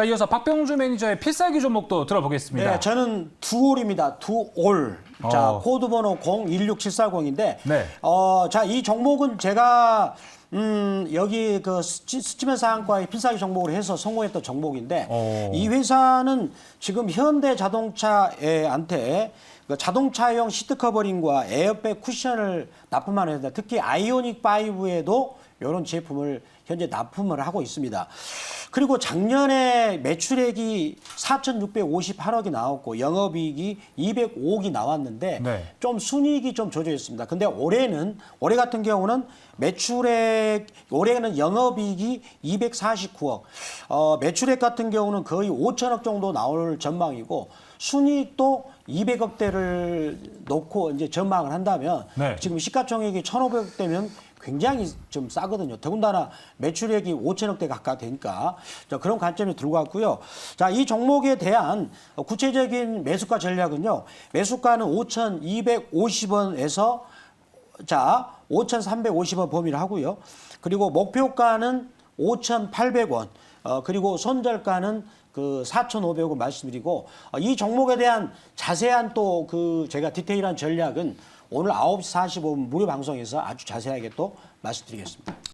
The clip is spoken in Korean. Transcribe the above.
자, 이어서 박병주 매니저의 필살기 종목도 들어보겠습니다. 네, 저는 두올입니다. 두올. 자, 어. 코드 번호 016740인데 네. 어, 자, 이 종목은 제가 음, 여기 그 스치, 스치면 사항과의 필살기 종목을 해서 성공했던 종목인데 어. 이 회사는 지금 현대 자동차한테 그 자동차용 시트 커버링과 에어백 쿠션을 납품하는 회사, 특히 아이오닉 5에도 이런 제품을 현재 납품을 하고 있습니다. 그리고 작년에 매출액이 4,658억이 나왔고 영업이 익이 205억이 나왔는데 네. 좀 순이익이 좀 저조했습니다. 근데 올해는 올해 같은 경우는 매출액 올해는 영업이익이 249억, 어, 매출액 같은 경우는 거의 5천억 정도 나올 전망이고 순이익도 200억대를 놓고 이제 전망을 한다면 네. 지금 시가총액이 1,500억대면 굉장히 좀 싸거든요. 더군다나 매출액이 5천억대 가까이 되니까 자, 그런 관점이 들고 왔고요. 자, 이 종목에 대한 구체적인 매수가 전략은요. 매수가는 5,250원에서 자, 5,350원 범위를 하고요. 그리고 목표가는 5,800원. 어, 그리고 손절가는 그 4,500원 말씀드리고 어, 이 종목에 대한 자세한 또 그 제가 디테일한 전략은 오늘 9시 45분 무료 방송에서 아주 자세하게 또 말씀드리겠습니다.